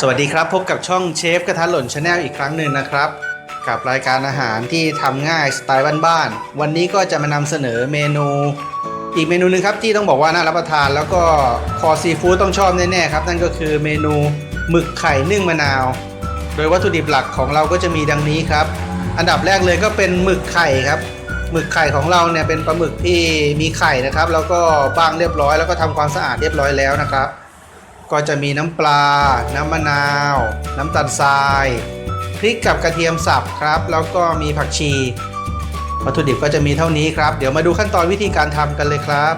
สวัสดีครับพบกับช่องเชฟกระทะหล่นชาแนลอีกครั้งหนึ่งนะครับ กับรายการอาหารที่ทำง่ายสไตล์บ้านๆวันนี้ก็จะมานำเสนอเมนูอีกเมนูหนึ่งครับที่ต้องบอกว่าน่ารับประทานแล้วก็คอซีฟู้ดต้องชอบแน่ๆครับ นั่นก็คือเมนูหมึกไข่นึ่งมะนาว โดยวัตถุดิบหลักของเราก็จะมีดังนี้ครับ อันดับแรกเลยก็เป็นหมึกไข่ครับหมึกไข่ของเราเนี่ยเป็นปลาหมึกที่มีไข่นะครับ แล้วก็บ้างเรียบร้อยแล้วก็ทำความสะอาดเรียบร้อยแล้วนะครับ ก็จะมีน้ำปลา น้ำมะนาว น้ำตาลทรายพริกกับกระเทียมสับครับ แล้วก็มีผักชี วัตถุดิบก็จะมีเท่านี้ครับ เดี๋ยวมาดูขั้นตอนวิธีการทำกันเลยครับ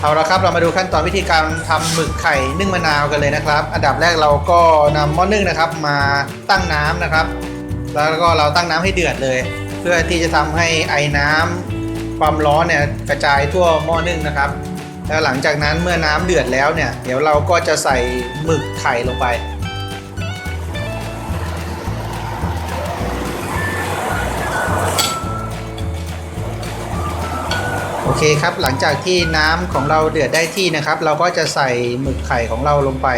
เอาละครับเรามาดูขั้นตอนวิธีการทำหมึกไข่นึ่งมะนาวกันเลยนะครับ อันดับแรกเราก็นำหม้อนึ่งนะครับ มาตั้งน้ำนะครับ แล้วก็เราตั้งน้ำให้เดือดเลย เพื่อที่จะทำให้ไอ้น้ำความร้อนเนี่ยกระจายทั่วหม้อนึ่งนะครับ แล้วหลังจากนั้นเมื่อน้ำเดือดแล้วเนี่ย เดี๋ยวเราก็จะใส่หมึกไข่ลงไป โอเคครับหลังจากที่น้ำของเราเดือดได้ที่นะครับ เราก็จะใส่หมึกไข่ของเราลงไป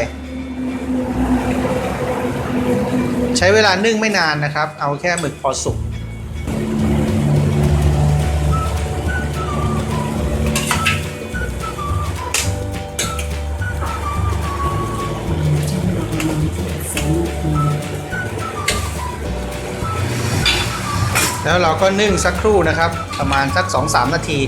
ใช้เวลานึ่งไม่นานนะครับ เอาแค่หมึกพอสุก แล้วเราก็นึ่งสักครู่นะครับ ประมาณสัก 2-3 นาที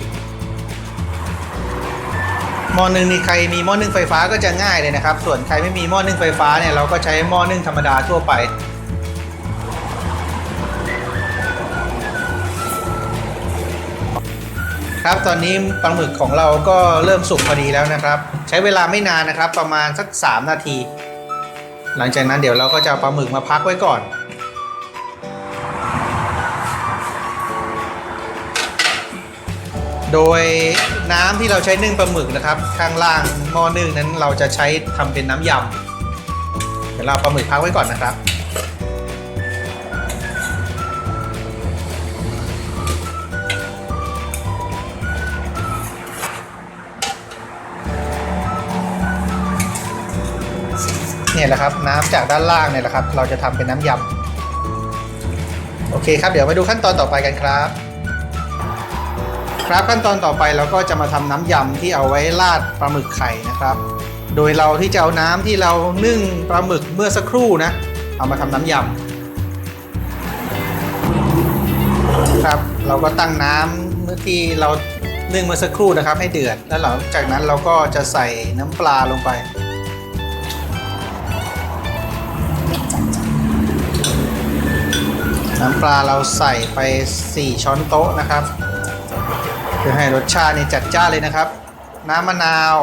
หม้อนึ่งนี่ใครมีหม้อนึ่งไฟฟ้าก็จะง่ายเลยนะครับ ส่วนใครไม่มีหม้อนึ่งไฟฟ้าเนี่ยเราก็ใช้หม้อนึ่งธรรมดาทั่วไป ครับตอนนี้ปลาหมึกของเราก็เริ่มสุกพอดีแล้วนะครับ ใช้เวลาไม่นานนะครับ ประมาณสัก 3 นาที หลังจากนั้นเดี๋ยวเราก็จะเอาปลาหมึกมาพักไว้ก่อน โดยน้ำที่เราใช้นึ่งปลาหมึกนะครับ ข้างล่างหม้อนึ่งนั้นเราจะใช้ทำเป็นน้ำยำเดี๋ยวเราปลาหมึกพักไว้ก่อนนะครับ เนี่ยแหละครับน้ำจากด้านล่างเนี่ยแหละครับ เราจะทำเป็นน้ำยำโอเคครับ เดี๋ยวมาดูขั้นตอนต่อไปกันครับ ครับขั้นตอนต่อไปเราก็จะมาทำน้ำยำที่เอาไว้ราดปลาหมึกไข่นะครับ โดยเราที่จะเอาน้ำที่เรานึ่งปลาหมึกเมื่อสักครู่นะ เอามาทำน้ำยำครับเราก็ตั้งน้ำเมื่อที่เรานึ่งเมื่อสักครู่นะครับ ให้เดือดแล้วหลังจากนั้นเราก็จะใส่น้ำปลาลงไปน้ำปลาเราใส่ไป 4 ช้อนโต๊ะนะครับ พื่อให้รสชาตินี่จัดจ้านเลยนะครับ น้ำมะนาว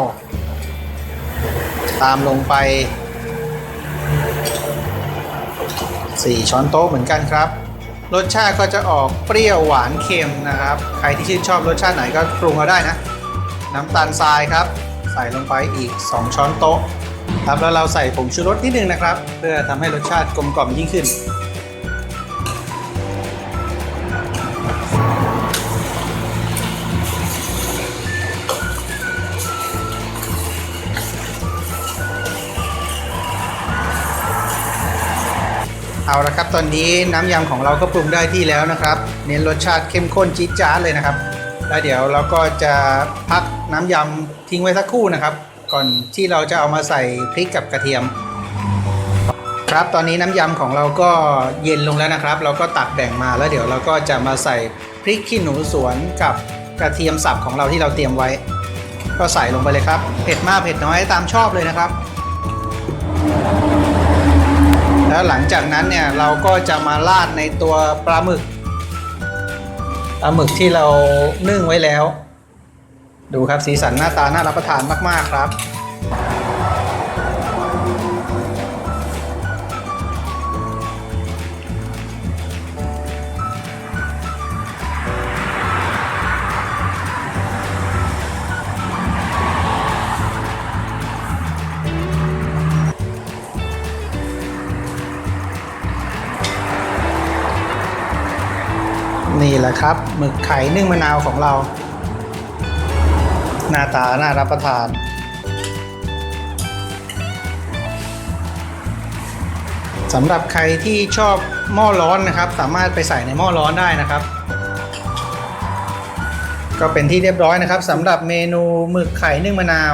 ตามลงไป 4 ช้อนโต๊ะเหมือนกันครับ รสชาติก็จะออกเปรี้ยวหวานเค็มนะครับ ใครที่ชื่นชอบรสชาติไหนก็ปรุงเอาได้นะ น้ำตาลทรายครับ ใส่ลงไปอีก 2 ช้อนโต๊ะครับแล้วเราใส่ผงชูรสนิดนึงนะครับ เพื่อทำให้รสชาติกลมกล่อมยิ่งขึ้น เอาละครับ ตอนนี้น้ำยำของเราก็ปรุงได้ที่แล้วนะครับ เน้นรสชาติเข้มข้นจี๊ดจ๊าดเลยนะครับ แล้วเดี๋ยวเราก็จะพักน้ำยำทิ้งไว้สักครู่นะครับ ก่อนที่เราจะเอามาใส่พริกกับกระเทียม ครับตอนนี้น้ำยำของเราก็เย็นลงแล้วนะครับ เราก็ตักแบ่งมาแล้วเดี๋ยวเราก็จะมาใส่พริกขี้หนูสวนกับกระเทียมสับของเราที่เราเตรียมไว้ ก็ใส่ลงไปเลยครับ เผ็ดมากเผ็ดน้อยตามชอบเลยนะครับ แล้วหลังจากนั้นเนี่ยเราก็จะมาราดในตัวปลาหมึกปลาหมึกที่เรานึ่งไว้แล้ว ดูครับสีสันหน้าตาน่ารับประทานมาก ๆ ครับ นี่แหละครับหมึกไข่นึ่งมะนาวของเรา หน้าตาน่ารับประทาน สำหรับใครที่ชอบหม้อร้อนนะครับ สามารถไปใส่ในหม้อร้อนได้นะครับ ก็เป็นที่เรียบร้อยนะครับสำหรับเมนูหมึกไข่นึ่งมะนาว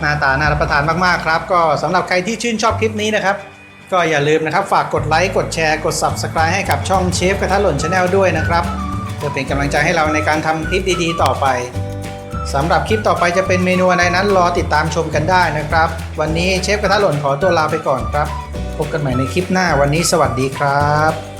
หน้าตาน่ารับประทานมากๆครับ ก็สำหรับใครที่ชื่นชอบคลิปนี้นะครับ ก็อย่าลืมนะครับฝากกดไลค์กดแชร์กด Subscribe ให้กับช่องเชฟกระทะหล่นชาแนลด้วยนะครับเพื่อเป็นกำลังใจให้เราในการทำคลิปดีๆ ต่อไปสำหรับคลิปต่อไปจะเป็นเมนูอะไรนั้นรอติดตามชมกันได้นะครับ วันนี้เชฟกระทะหล่นขอตัวลาไปก่อนครับ พบกันใหม่ในคลิปหน้าวันนี้สวัสดีครับ